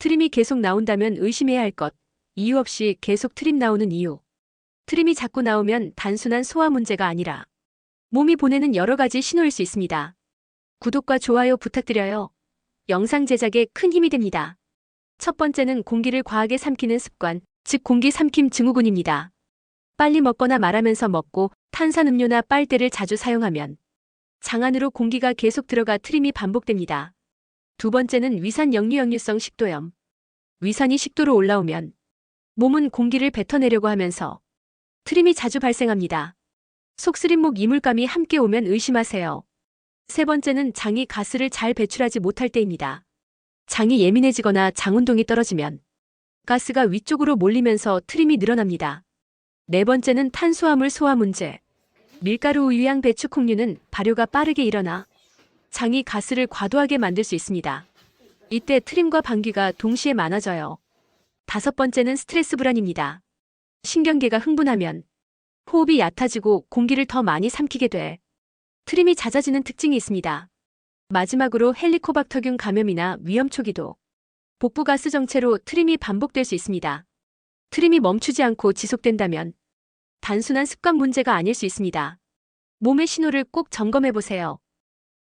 트림이 계속 나온다면 의심해야 할 것. 이유 없이 계속 트림 나오는 이유. 트림이 자꾸 나오면 단순한 소화 문제가 아니라 몸이 보내는 여러 가지 신호일 수 있습니다. 구독과 좋아요 부탁드려요. 영상 제작에 큰 힘이 됩니다. 첫 번째는 공기를 과하게 삼키는 습관, 즉 공기 삼킴 증후군입니다. 빨리 먹거나 말하면서 먹고 탄산음료나 빨대를 자주 사용하면 장 안으로 공기가 계속 들어가 트림이 반복됩니다. 두 번째는 위산 역류역류성 식도염. 위산이 식도로 올라오면 몸은 공기를 뱉어내려고 하면서 트림이 자주 발생합니다. 속쓰림목 이물감이 함께 오면 의심하세요. 세 번째는 장이 가스를 잘 배출하지 못할 때입니다. 장이 예민해지거나 장운동이 떨어지면 가스가 위쪽으로 몰리면서 트림이 늘어납니다. 네 번째는 탄수화물 소화 문제. 밀가루 우유양 배추 콩류는 발효가 빠르게 일어나 장이 가스를 과도하게 만들 수 있습니다. 이때 트림과 방귀가 동시에 많아져요. 다섯 번째는 스트레스 불안입니다. 신경계가 흥분하면 호흡이 얕아지고 공기를 더 많이 삼키게 돼 트림이 잦아지는 특징이 있습니다. 마지막으로 헬리코박터균 감염이나 위험 초기도 복부 가스 정체로 트림이 반복될 수 있습니다. 트림이 멈추지 않고 지속된다면 단순한 습관 문제가 아닐 수 있습니다. 몸의 신호를 꼭 점검해 보세요.